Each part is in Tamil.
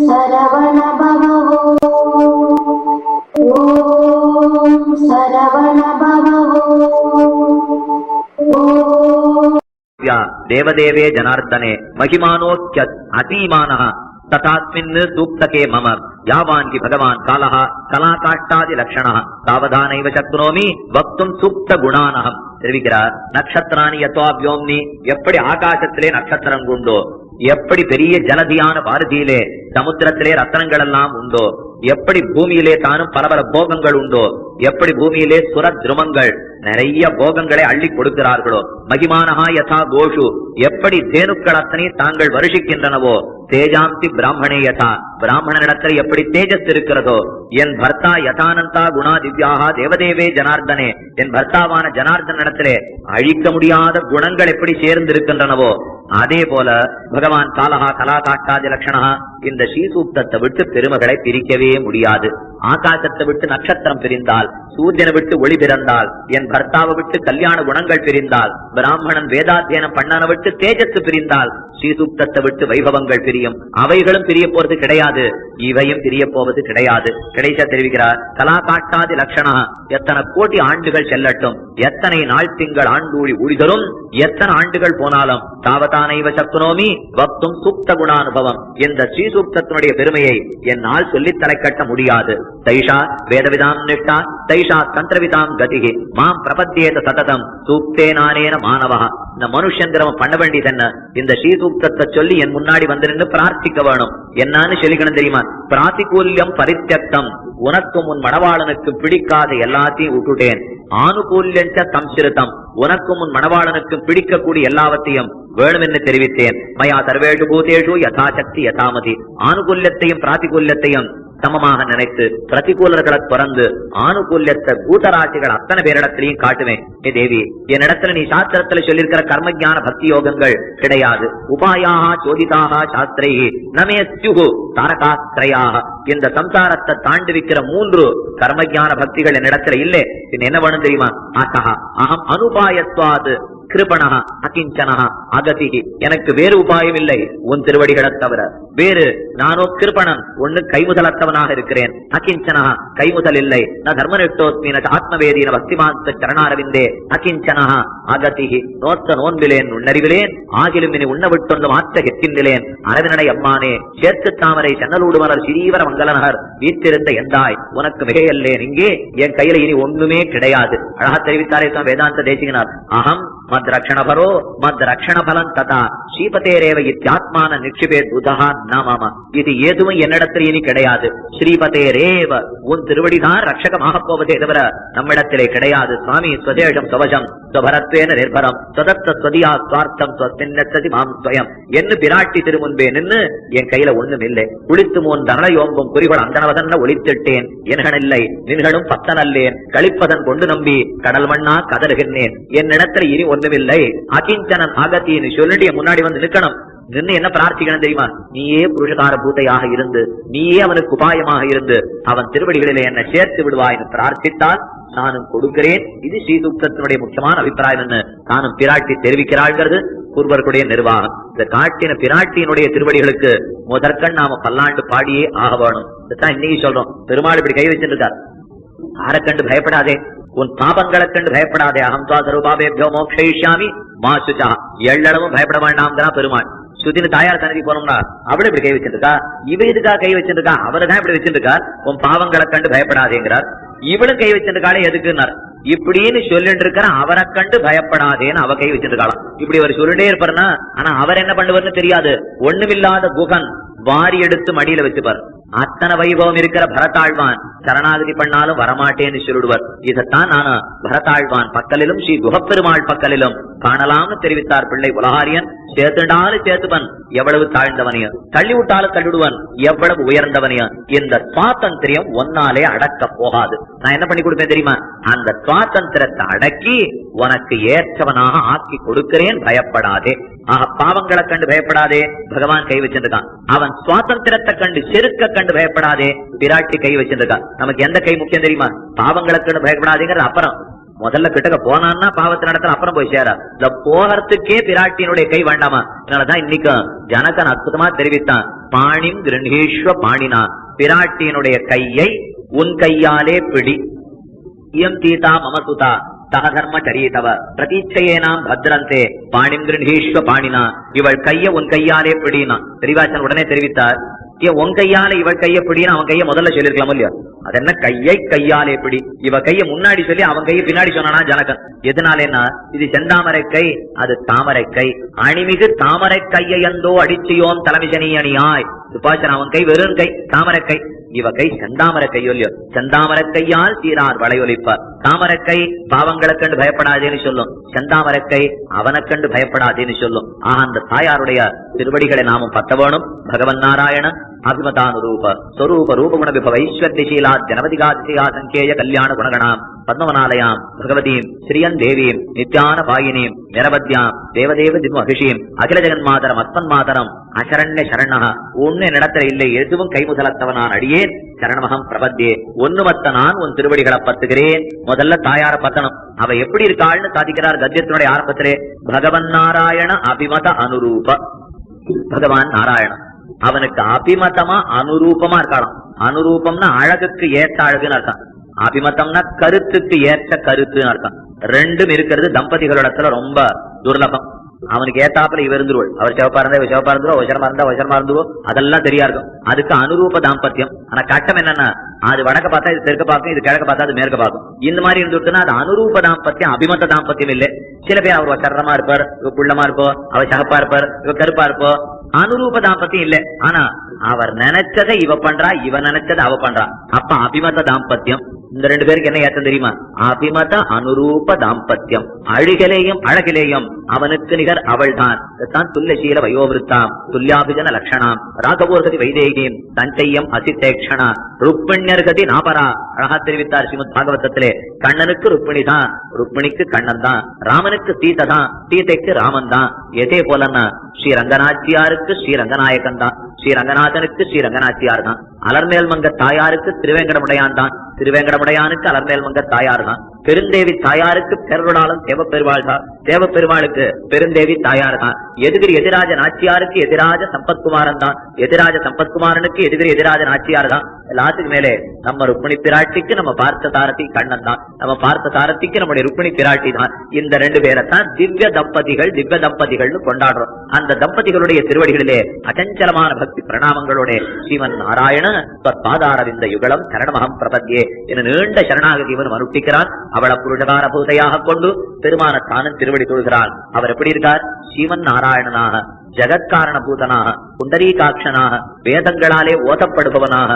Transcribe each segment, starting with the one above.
சரவண பவோ ஓம் சரவண பவோ ஓம் या देवदेवे जनार्दने महिमानोच्य अतीमानः तथास्मिन् सूक्तके मम यावान् हि भगवान् कालः कलाकाष्टादिलक्षणः तावदानैव शक्नोमि वक्तुम् சூக்தகுணானகம் தெரிவிக்கிறார் நட்சத்திராணி யத்வாபியோம்னி எப்படி ஆகாசத்திலே நட்சத்திரம் உண்டோ எப்படி பெரிய ஜனதியான பாரதியிலே சமுத்திரத்திலே ரத்தனங்கள் எல்லாம் உண்டோ? எப்படி பூமியிலே தானும் பல பல போகங்கள் உண்டோ? எப்படி பூமியிலே சுர திருமங்கள் நிறைய போகங்களை அள்ளி கொடுக்கிறார்களோ? மகிமானஹா யதா கோஷு. எப்படி தேனுக்கள் அத்தனை தாங்கள் வருஷிக்கின்றனவோ? தேஜாந்தி பிராமணே யதா. பிராமணனிடத்தில் எப்படி தேஜஸ் இருக்கிறதோ? என் பர்த்தா யதானந்தா குணா திவ்யாகா தேவதேவே ஜனார்தனே. என் பர்த்தாவான ஜனார்தனிடத்திலே அழிக்க முடியாத குணங்கள் எப்படி சேர்ந்திருக்கின்றனவோ? அதே போல பகவான் காலஹா கலா காட்டாதி லட்சணா இந்த ஸ்ரீசூக்தத்தை விட்டு பெருமகளை பிரிக்கவே முடியாது. ஆகாசத்தை விட்டு நட்சத்திரம் பிரிந்தால் சூரியனை விட்டு ஒளி பிறந்தால் என் பர்த்தாவை விட்டு கல்யாண குணங்கள் பிரிந்தால் பிராமணன் வேதாத்தியனம் பண்ணன விட்டு தேஜஸ் பிரிந்தால் ஸ்ரீசூக்தத்தை விட்டு வைபவங்கள் பிரியும். அவைகளும் பிரிய போறது கிடையாது. இவையும் பிரிய போவது கிடையாது. கிடைச்சா தெரிவிக்கிறார் கலா காட்டாதி லட்சணா எத்தனை கோடி ஆண்டுகள் செல்லட்டும். எத்தனை நாள் திங்கள் ஆண்டூழி ஊழிதரும் எத்தனை ஆண்டுகள் போனாலும். தாவதானைவ சக்குனோமி வக்தும் சுப்த குணானுபவம். இந்த ஸ்ரீசூக்தத்தினுடைய பெருமையை என்னால் சொல்லித் தலை கட்ட முடியாது. தைஷா வேதவிதாம் நிஷ்டா தைஷா தந்திரவிதாம் கதிகி. மாம் பிரபத்தியேத சததம். சூக்தேனானேன மாணவா. இந்த மனுஷங்கிறவன் பண்ண வேண்டியது என்ன இந்த ஸ்ரீசூக்தத்தை சொல்லி என் முன்னாடி வந்து நின்று பிரார்த்திக்க வேணும். என்னன்னு சொல்லிக்கணும் தெரியுமா? பிராத்திகூல்யம் பரித்தியக்தம். உனக்கும் உன் மணவாளனுக்கு பிடிக்காத எல்லாத்தையும் விட்டுட்டேன் ஆனுகூல்யஞ்ச சம்சிருத்தம் உனக்கும் உன் மணவாளனுக்கு பிடிக்கக்கூடிய எல்லாவற்றையும் வேணும் என்று தெரிவித்தேன். மயா சர்வேஷு பூதேஷு யதாசக்தி யதாமதி. ஆனுகூல்யத்தையும் பிராத்திகூல்யத்தையும் சமமாக நினைத்து பிரதிகூலர்களை பிறந்து ஆணுகூல்யத்தை கூட்டராட்சிகள் அத்தனை பேரிடத்திலையும் காட்டுவேன். ஏ தேவி என்னிடத்துல நீ சாஸ்திரத்துல சொல்லியிருக்கிற கர்மஜான பக்தி யோகங்கள் கிடையாது. உபாயாக சோதிதாக சாஸ்திரை நமே ஸ்யுகு தாரகாஸ்திரையாக. இந்த சம்சாரத்தை தாண்டி வைக்கிற மூன்று கர்மஜான பக்திகள் என்னிடத்துல இல்லை. என்ன வேணும் தெரியுமா? ஆசா அகம் அனுபாயத்வாது கிருபணா அகிஞ்சனா அகதிகி எனக்கு வேறு உபாயம் இல்லை உன் திருவடிகளை தவிர. வேறு நானோ கிருபணன் ஒன்னு கைமுதலத்தவனாக இருக்கிறேன். அகிஞ்சனா கைமுதல் இல்லை நான் தர்மனிட்டோஸ்மி ந ஆத்மவேதீன பக்திமாந்த சரணாரவிந்தே. அகிஞ்சனா அகதிகி நோத்த நோன்பிலேன் உன்னறிவிலேன் ஆகிலும் இனி உண்ண விட்டொன்று மாற்ற கெத்தின்றிலேன் அரவினடை அம்மானே சேர்த்து தாமரை சென்னலூடு மலர் சிறீவர மங்களநகர் வீற்றிருந்த எந்தாய்? உனக்கு மிகையல்லேன். இங்கே என் கையில இனி ஒண்ணுமே கிடையாது. அழகா தெரிவித்தாரே தான் வேதாந்த தேசிகனார். அகம் மத் ரக்ஷண பரோ ததா. ஸ்ரீபதேரேவ இத்தியாத்மான நிக்ஷிபே துதா நாம இது எதுவும் என்னிடத்தில் இனி கிடையாது. ஸ்ரீபதேரேவ உன் திருவடிதான் ரட்சகமாக போவதே தவிர நம்மிடத்திலே கிடையாது. சுவாமி ஸ்வதேஷம் சுவஜம் ஸ்வபரத்வேன நிர்பரம். ஸ்வதத்த ஸ்வதியா சுவார்த்தம் ஸ்வஸ்மின்னதி மாம் ஸ்வயம் என்று பிராட்டி திருமுன்பே நின்னு என் கையில ஒண்ணும் இல்லை குளித்து மூன் தனயோம்பும் குறிகள் அந்தனவதன்ன ஒளித்திட்டேன். என்கனில்லை நின்களும் பத்தனல்லேன் கழிப்பதன் கொண்டு நம்பி கடல் மண்ணா கதறுகின்றேன். என் இடத்துல இனி ஒண்ணுமில்லை அகிஞ்சனன் அகத்தின்னு சொல்லிட்டு முன்னாடி வந்து நிற்கணும். நின்று என்ன பிரார்த்திக்கணும் தெரியுமா? நீயே புருஷகார பூத்தையாக இருந்து நீயே அவனுக்கு உபாயமாக இருந்து அவன் திருவடிகளிலே என்ன சேர்த்து விடுவாய் என்று பிரார்த்தித்தால் நானும் கொடுக்கிறேன். இது ஸ்ரீதுக்தத்தினுடைய முக்கியமான அபிப்பிராயம் என்று தானும் பிராட்டி தெரிவிக்கிறாள்ங்கிறது பூர்வர்களுடைய நிர்வாகம். இந்த காட்டின பிராட்டியினுடைய திருவடிகளுக்கு முதற்கண் நாம பல்லாண்டு பாடியே ஆக வேணும் இன்னைக்கு சொல்றோம். பெருமாள் இப்படி கை வச்சிருக்கார் யாரை கண்டு பயப்படாதே. உன் பாபங்களை கண்டு பயப்படாதே. அகம் துவா சரூபாபேபியோ மா சுச்சா எள்ளளவும் பயப்பட வேண்டாம்ங்கிறான் பெருமாள். சுதினு தாயார் சன்னதி போனோம்னா அவளை இப்படி கை வச்சிருக்கா? இவ இதுக்கா கை வச்சிருக்கா? அவர்தான் இப்படி வச்சிருக்கா? உன் பாவங்களை கண்டு பயப்படாதேங்கிறார். இவளும் கை வச்சிருக்காளே எதுக்குன்னார்? இப்படின்னு சொல்லிட்டு இருக்கிற அவரை கண்டு பயப்படாதேன்னு அவ கை வச்சிருக்காளாம். இப்படி அவர் சொல்லிட்டே இருப்பாருன்னா ஆனா அவர் என்ன பண்ணுவார்னு தெரியாது. ஒண்ணுமில்லாத குகன். வாரி எடுத்து மடியில வச்சுப்பார் அத்தனை வைபவம் இருக்கிற பரதாழ்வான் சரணாகதி பண்ணாலும் வரமாட்டேன்னு சொல்லிடுவார். இதைத்தான் நான் பரதாழ்வான் பக்கலிலும் ஸ்ரீ குகப்பெருமாள் பக்கலிலும் காணலாம்னு தெரிவித்தார் பிள்ளை உலகாரியன். சேர்த்துண்டாலும் சேர்த்துவன் எவ்வளவு தாழ்ந்தவனையும் தள்ளி விட்டாலும் தள்ளிடுவன். எவ்வளவு உயர்ந்தவனையும் இந்த சுவாதந்திரியம் ஒன்னாலே அடக்க போகாது. நான் என்ன பண்ணி கொடுப்பேன் தெரியுமா? அந்த சுவாதந்திரத்தை அடக்கி உனக்கு ஏற்றவனாக ஆக்கி கொடுக்கிறேன். பயப்படாதே. ஆக பாவங்களை கண்டு பயப்படாதே. பகவான் கை வச்சிருக்கான் அவன் சுவாதந்திரத்தை கண்டு செருக்க கண்டு பயப்படாதே. பிராட்டி கை வச்சிருக்கான் நமக்கு எந்த கை முக்கியம் தெரியுமா? பாவங்களை கண்டு பயப்படாதேங்கிறது அப்புறம். முதல்ல கிட்டக்க போனான்னா பாவத்தை நடத்தல அப்புறம் போய் சேரா. இந்த போகிறதுக்கே பிராட்டியினுடைய கை வேண்டாமா? அதனாலதான் இன்னைக்கு ஜனகன் அற்புதமா தெரிவித்தான். பாணிம் கிருஹீஸ்வ பாணினா. பிராட்டியினுடைய கையை உன் கையாலே பிடி. இயம் தீதா மம சுதா சக பிரதீட்சையே சரீதவ பிரதீட்சையேனாம் பத்ரந்தே பாணிம் கிருஹீஸ்வ பாணினா இவள் கைய உன் கையாலே பிடினா தெரிவாசன் உடனே தெரிவித்தார் ஏ உன் கையால இவள் கைய பிடின்னு அவன் கைய முதல்ல சொல்லிருக்கலாம் இல்லையா அது என்ன கையை கையாலே பிடி இவ கைய முன்னாடி சொல்லி அவன் கைய பின்னாடி சொன்னானா ஜனகன் எதனாலேன்னா இது செந்தாமரை கை அது தாமரை கை அணிமிகு தாமரை கையையந்தோ அடிச்சியோம் தலைமிசனி அணியாய் துப்பாச்சன் அவன் கை வெறும் கை தாமரை கை இவ கை செந்தாமர கையொல்லியோ செந்தாமர கையால் சீரார் வளையொலிப்பார் தாமரக்கை பாவங்களை கண்டு பயப்படாதேன்னு சொல்லும். செந்தாமரக்கை அவனை கண்டு பயப்படாதேன்னு சொல்லும். ஆஹ் அந்த தாயாருடைய திருவடிகளை நாமும் பத்த வேணும் பகவன் நாராயண அபிமதானுரூப ஸ்வரூப ரூபகுண விபவ ஐஸ்வர்யசீலா ஜனவதிகாதிசயா சங்கேய கல்யாண குணகணாம் பத்மவனாலயாம் பகவதீம் ஸ்ரீயன் தேவீம் நித்யான பாயினீம் நிரவத்யாம் தேவதேவ திம் அகில ஜெகன்மாதரம் அஸ்மன் மாதரம் அசரண்ய சரணா ஒன்னு நடத்துல இல்லை எதுவும் கைமுதலத்தவனான் அடியேன் சரணமகம் பிரபத்தியே ஒன்னு மத்த நான் உன் திருவடிகளை பத்துகிறேன் முதல்ல தாயார பத்தணும். அவ எப்படி இருக்காள்னு சாதிக்கிறார் கத்தியத்தினுடைய ஆரம்பத்திலே. பகவன் நாராயண அபிமத அனுரூப. பகவான் நாராயணன் அவனுக்கு அபிமதமா அனுரூபமா இருக்கலாம் அனுரூபம்னா அழகுக்கு ஏற்ற அழகுன்னு அர்த்தம். அபிமதம்னா கருத்துக்கு ஏற்ற கருத்துன்னு அர்த்தம். ரெண்டும் இருக்கிறது தம்பதிகளிடத்துல ரொம்ப துர்லபம். அவனுக்கு ஏத்தாப்புல இவ இருந்துருவள். அவர் சிவப்பா இருந்தா இவ சிவப்பா இருந்துருவோ அவசரமா இருந்தா அவசரமா இருந்துருவோ அதெல்லாம் தெரியா இருக்கும். அதுக்கு அனுரூப தாம்பத்தியம். ஆனா கட்டம் என்னன்னா அது வடக்க பார்த்தா இது தெற்க பார்க்கும் இது கிழக்க பார்த்தா அது மேற்க பார்க்கும். இந்த மாதிரி இருந்துட்டுனா அது அனுரூப தாம்பத்தியம் அபிமத்த தாம்பத்தியம் இல்ல. சில பேர் அவர் வசரமா இருப்பார் இவ குள்ளமா இருப்போ அவர் சகப்பா இருப்பார் இவ கருப்பா இருப்போ அனுரூப தாம்பத்தியம் இல்ல. ஆனா அவர் நினைச்சதை இவ பண்றா இவ நினைச்சதை அவ பண்றா. அப்ப அபிமத தாம்பத்தியம் இந்த ரெண்டு பேருக்கு என்ன ஏத்தம் தெரியுமா? அபிமத அனுரூப தாம்பத்தியம் அழுகலேயும் அழகிலேயும் அவனுக்கு நிகர் அவள்தான். தான் துல்லியசீல வயோவிருத்தாம். துல்லியாபிஜன லட்சணாம் ராகவோர்கதி வைதேகியம் தஞ்சையம் அசித்தேக்ஷணா ருக்மிண்யர்கதி நாபரா. அழகா தெரிவித்தார் ஸ்ரீமத் பாகவதத்திலே. கண்ணனுக்கு ருக்மிணி தான். ருக்மிணிக்கு கண்ணன் தான். ராமனுக்கு சீதை தான். சீதைக்கு ராமன் தான். எதே போலன்னா ஸ்ரீ ரங்கநாச்சியாருக்கு ஸ்ரீ ரங்கநாயகன் தான் ஸ்ரீ ரங்கநாதனுக்கு தான் அலர்மேல் மங்க தாயாருக்கு திருவேங்கடமுடையான் தான் திருவேங்கடமுடையானுக்கு அலர்மேல் மங்க தாயார் தான் பெருந்தேவி தாயாருக்கு பெருநாளும் தேவப்பெருமாள் தான் தேவப்பெருமாளுக்கு பெருந்தேவி தாயார் தான் எதிரி எதிராஜ நாச்சியாருக்கு எதிராஜ சம்பத்குமாரன் தான் எதிராஜ சம்பத்குமாரனுக்கு எதிரி எதிராஜ நாச்சியார் தான் எல்லாத்துக்கு மேலே நம்ம ருக்மிணி பிராட்டிக்கு நம்ம பார்த்த சாரதி கண்ணன் தான் நம்ம பார்த்த சாரதிக்கு நம்முடைய ருக்மிணி பிராட்டி தான் இந்த ரெண்டு பேரை தான் திவ்ய தம்பதிகள் திவ்ய தம்பதிகள்னு கொண்டாடுறோம். அந்த தம்பதிகளுடைய திருவடிகளிலே அச்சஞ்சலமான பக்தி பிரணாமங்களோட ஸ்ரீமன் நாராயண பாதாரவிந்த யுகலம் சரணமகம் பிரபத்தியே என நீண்ட சரணாகதி இவன் அனுப்பிக்கிறான் அவள புருஷகார பூதையாக கொண்டு பெருமான தானும் திருவடி தொழுகிறான் அவர் எப்படி இருக்கார்? ஸ்ரீமன் நாராயணனாக ஜெகத்காரண பூதனாக புண்டரீகாட்சனாக வேதங்களாலே ஓதப்படுபவனாக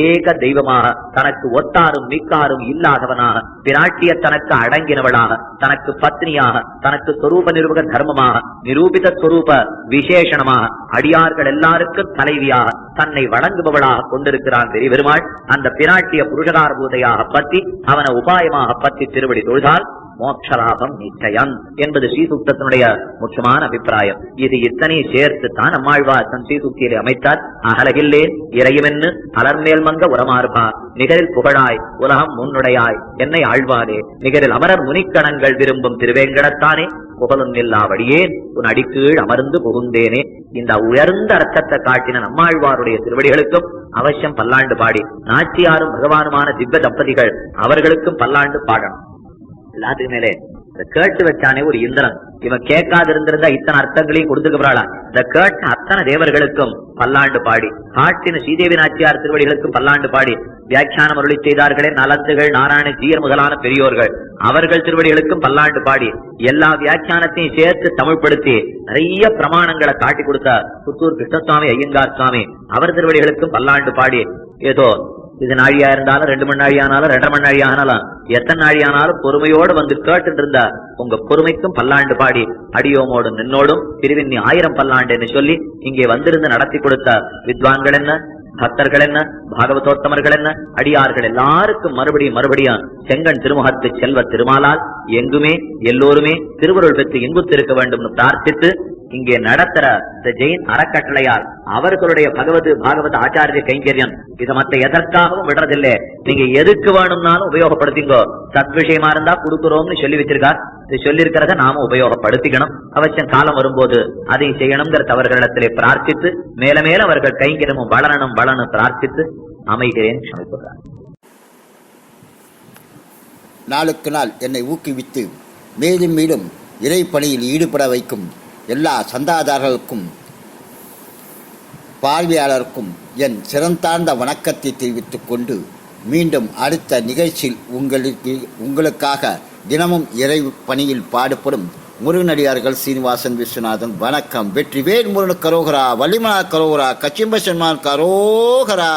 ஏக தெய்வமாக தனக்கு ஒத்தாரும் மிக்காரும் இல்லாதவனாக பிராட்டிய தனக்கு அடங்கினவளாக தனக்கு பத்னியாக தனக்கு சொரூப நிரூபக தர்மமாக நிரூபித சொரூப விசேஷனமாக அடியார்கள் எல்லாருக்கும் தலைவியாக தன்னை வழங்குபவளாக கொண்டிருக்கிறான் பெரிய பெருமாள் அந்த பிராட்டிய புருஷகார பூதையாக பத்தி அவனை உபாயமாக பத்தி திருவடி தொழுதால் மோட்சலாபம் நிச்சயம் என்பது ஸ்ரீசூக்தத்தினுடைய முக்கியமான அபிப்பிராயம். இது இத்தனை சேர்த்து தான் அம்மாழ்வார் தன் ஸ்ரீசூக்தியிலே அமைத்தார். அகலகில்லேன் இறையுமென்னு அலர்மேல் மங்க உரமாறுபா. நிகரில் புகழாய் உலகம் முன்னுடையாய் என்னை ஆழ்வாரே. நிகரில் அமரர் முனிக்கணங்கள் விரும்பும் திருவேங்கடத்தானே. புகழும் இல்லாவடியேன் உன் அடிக்கீழ் அமர்ந்து புகுந்தேனே. இந்த உயர்ந்த அர்த்தத்தை காட்டின நம்மாழ்வாருடைய திருவடிகளுக்கும் அவசியம் பல்லாண்டு பாடி. நாச்சியாரும் பகவானுமான திவ்ய தம்பதிகள் அவர்களுக்கும் பல்லாண்டு பாடணும். எல்லாத்துக்கு மேலே. இந்த கேட்டு வச்சானே ஒரு இந்திரன். இவன் கேட்காது இருந்திருந்தா இத்தனை அர்த்தங்களையும் கொடுத்துக்கிறாளா இந்த கேட்ட அத்தனை தேவர்களுக்கும் பல்லாண்டு பாடி. காட்டின ஸ்ரீதேவி நாச்சியார் திருவடிகளுக்கும் பல்லாண்டு பாடி. வியாக்கியானம் அருளி செய்தார்களே நலந்துகள் நாராயண ஜீயர் முதலான பெரியோர்கள். அவர்கள் திருவடிகளுக்கும் பல்லாண்டு பாடி. எல்லா வியாக்கியானத்தையும் சேர்த்து தமிழ்படுத்தி நிறைய பிரமாணங்களை காட்டி கொடுத்த புத்தூர் கிருஷ்ணசுவாமி ஐயங்கார் சுவாமி. அவர் திருவடிகளுக்கும் பல்லாண்டு பாடி. ஏதோ இது நாழியா இருந்தாலும் ரெண்டு மணி நாழி ஆனாலும் ரெண்டரை மணி நாழி ஆனாலும் எத்தனை நாழி ஆனாலும் பொறுமையோடு வந்து கேட்டு இருந்தா உங்க பொறுமைக்கும் பல்லாண்டு பாடி அடியோமோடும் நின்னோடும் திருவிண்ணி ஆயிரம் பல்லாண்டுன்னு சொல்லி இங்கே வந்திருந்து நடத்தி கொடுத்த வித்வான்கள் என்ன பக்தர்கள் என்ன பாகவதோத்தமர்கள் என்ன அடியார்கள் எல்லாருக்கும் மறுபடியும் மறுபடியும் செங்கன் திருமுகத்து செல்வ திருமாலால் எங்குமே எல்லோருமே திருவருள் பெற்று இன்புத்திருக்க வேண்டும்னு பிரார்த்தித்து இங்கே நடத்துற இந்த ஜெயின் அறக்கட்டளையார் அவர்களுடைய பகவது பாகவத ஆச்சாரிய கைங்கரியம் இதை மத்த எதற்காகவும் விடுறதில்லை. நீங்க எதுக்கு வேணும்னாலும் உபயோகப்படுத்திங்கோ சத் விஷயமா இருந்தா கொடுக்குறோம்னு சொல்லி வச்சிருக்கார். இது சொல்லிருக்கிறத நாம உபயோகப்படுத்திக்கணும். அவசியம் காலம் வரும்போது அதை செய்யணுங்கிறத அவர்களிடத்திலே பிரார்த்தித்து மேல மேல அவர்கள் கைங்கரியமும் வளரணும் வளனும் பிரார்த்தித்து அமைகிறேன் சமைப்புகிறார் நாளுக்கு நாள் என்னை ஊக்குவித்து மேலும் மேலும் இறைப்பணியில் ஈடுபட வைக்கும் எல்லா சந்தாதாரர்களுக்கும் பார்வையாளருக்கும் என் சிறந்தார்ந்த வணக்கத்தை தெரிவித்துக் கொண்டு மீண்டும் அடுத்த நிகழ்ச்சியில் உங்களுக்கு உங்களுக்காக தினமும் இறை பணியில் பாடுபடும் முருகனடியார்கள் சீனிவாசன் விஸ்வநாதன். வணக்கம். வெற்றிவேல் முருகன் கரோகரா வள்ளிமலா கரோகரா கச்சிம்பசன்மான் கரோகரா.